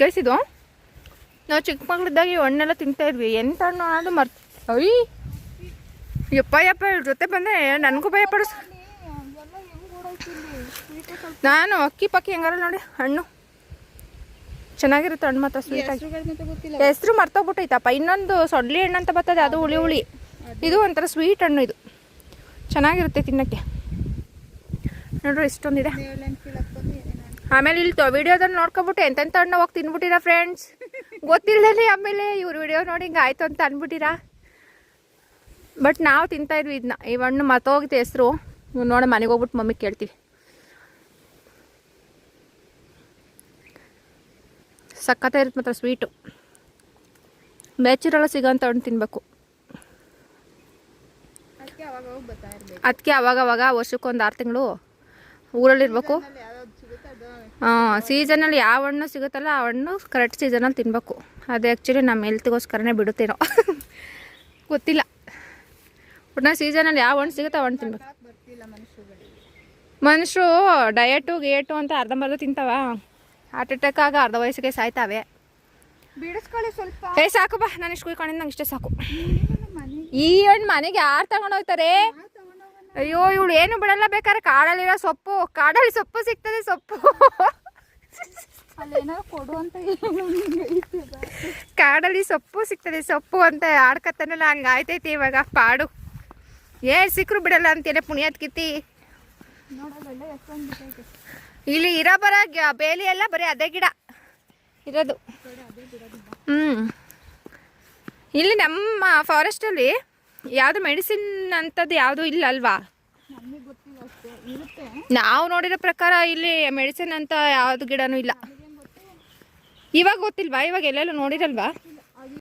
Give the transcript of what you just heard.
ಗೈಸಿದು? ನಾವು ಚಿಕ್ಕ ಮಗಳಿದ್ದಾಗ ಈ ಹಣ್ಣೆಲ್ಲ ತಿಂತಾ ಇದ್ವಿ. ಎಂತ ಹಣ್ಣು ಅನ್ನೋದು ಮರ್ತ ಅಯ್ಯ ಯಪ್ಪ ಯಪ್ಪ ಇವ್ರ ಜೊತೆ ಬಂದೆ ನನಗೂ ಭಯ ಪಡಿಸ್ ನಾನು ಅಕ್ಕಿ ಪಕ್ಕಿ ಹೆಂಗಾರ ನೋಡಿ ಹಣ್ಣು. ಚೆನ್ನಾಗಿರುತ್ತೆ ಹಣ್ಣು ಮಾತ್ರ ಸ್ವೀಟ್ ಆಗಿ. ಹೆಸ್ರು ಮರ್ತೋಗ್ಬಿಟ್ಟೈತಪ್ಪ. ಇನ್ನೊಂದು ಸೊಡ್ಲಿ ಹಣ್ಣು ಅಂತ ಬರ್ತದೆ ಅದು ಹುಳಿ ಹುಳಿ. ಇದು ಒಂಥರ ಸ್ವೀಟ್ ಹಣ್ಣು ಇದು. ಚೆನ್ನಾಗಿರುತ್ತೆ ತಿನ್ನಕ್ಕೆ. ನೋಡ್ರಿ ಇಷ್ಟೊಂದಿದೆ. ಆಮೇಲೆ ಇಲ್ಲಿ ವಿಡಿಯೋದಲ್ಲಿ ನೋಡ್ಕೊಬಿಟ್ಟು ಎಂತೆಂತ ಹಣ್ಣು ಹೋಗಿ ತಿನ್ಬಿಟ್ಟಿರಾ ಫ್ರೆಂಡ್ಸ್ ಗೊತ್ತಿಲ್ಲದೇ ಆಮೇಲೆ ಇವ್ರ ವಿಡಿಯೋ ನೋಡಿ ಹಿಂಗೆ ಆಯ್ತು ಅಂತ ಅಂದ್ಬಿಟ್ಟಿರಾ ಬಟ್ ನಾವು ತಿಂತಾ ಇದ್ವಿ ಇದನ್ನ ಈ ಹಣ್ಣು ಮತ್ತೋಗಿತ್ತು ಹೆಸರು. ಇವ್ ನೋಡ ಮನೆಗೆ ಹೋಗ್ಬಿಟ್ಟು ಮಮ್ಮಿಗೆ ಕೇಳ್ತೀವಿ ಸಕ್ಕತ್ತ ಇರುತ್ತೆ ಮಾತ್ರ ಸ್ವೀಟು ನ್ಯಾಚುರಲ್ ಸಿಗೋಂಥ ಹಣ್ಣು ತಿನ್ನಬೇಕು ಅದಕ್ಕೆ ಅವಾಗವಾಗ ವರ್ಷಕ್ಕೊಂದು ಆರು ತಿಂಗಳು ಊರಲ್ಲಿರ್ಬೇಕು. ಹಾಂ ಸೀಸನಲ್ಲಿ ಯಾವ ಹಣ್ಣು ಸಿಗುತ್ತಲ್ಲ ಆ ಹಣ್ಣು ಕರೆಕ್ಟ್ ಸೀಸನಲ್ಲಿ ತಿನ್ನಬೇಕು ಅದು ಆ್ಯಕ್ಚುಲಿ ನಮ್ಮ ಹೆಲ್ತ್ಗೋಸ್ಕರನೇ ಬಿಡುತ್ತೇನೋ. ಗೊತ್ತಿಲ್ಲ. ಒಟ್ಟಿನ ಸೀಸನಲ್ಲಿ ಯಾವ ಹಣ್ಣು ಸಿಗುತ್ತೆ ಆ ಹಣ್ಣು ತಿನ್ಬೇಕು. ಮನುಷ್ಯರು ಡಯಟು ಗೇಟು ಅಂತ ಅರ್ಧಂಬರ್ಧ ತಿಂತಾವ. ಹಾರ್ಟ್ ಅಟ್ಯಾಕ್ ಆಗ ಅರ್ಧ ವಯಸ್ಸಿಗೆ ಸಾಯ್ತಾವೆ. ಬಿಡಿಸ್ಕೊಳ್ಳಿ ಸ್ವಲ್ಪ. ಏ ಸಾಕು ಬಾ. ನಾನು ಇಷ್ಟು ಕುಯ್ಕೊಂಡಿದ್ದು ನಂಗೆ ಇಷ್ಟೇ ಸಾಕು. ಈ ಹಣ್ಣು ಮನೆಗೆ ಯಾರು ತಗೊಂಡೋಗ್ತಾರೆ ಅಯ್ಯೋ ಇವಳು ಏನು ಬಿಡಲ್ಲ ಬೇಕಾದ್ರೆ ಕಾಡಲ್ಲಿರೋ ಸೊಪ್ಪು ಕಾಡಲ್ಲಿ ಸೊಪ್ಪು ಸಿಗ್ತದೆ ಸೊಪ್ಪು. ಅಲ್ಲಿ ಕಾಡಲ್ಲಿ ಸೊಪ್ಪು ಸಿಗ್ತದೆ ಸೊಪ್ಪು ಅಂತ ಆಡ್ಕತ್ತನಲ್ಲ ಹಂಗ ಆಯ್ತೈತಿ ಇವಾಗ ಪಾಡು. ಏ ಸಿಕ್ಕರು ಬಿಡಲ್ಲ ಅಂತೇನೆ ಪುಣ್ಯದ ಕಿತ್ತಿ ಇಲ್ಲಿ ಇರೋ ಬರ ಬೇಲಿ ಎಲ್ಲ ಬರೀ ಅದೇ ಗಿಡ. ಇರೋದು. ಹ್ಮ್. ಇಲ್ಲಿ ನಮ್ಮ ಫಾರೆಸ್ಟಲ್ಲಿ ಯಾವುದು ಮೆಡಿಸಿನ್ ಅಂತದ್ದು ಯಾವುದು ಇಲ್ಲ ಅಲ್ವಾ ನಾವು ನೋಡಿರೋ ಪ್ರಕಾರ ಇಲ್ಲಿ ಮೆಡಿಸಿನ್ ಅಂತ ಯಾವುದು ಗಿಡನೂ ಇಲ್ಲ. ಇವಾಗ ಗೊತ್ತಿಲ್ವಾ? ಇವಾಗ ಎಲ್ಲೆಲ್ಲೂ ನೋಡಿರಲ್ವಾ?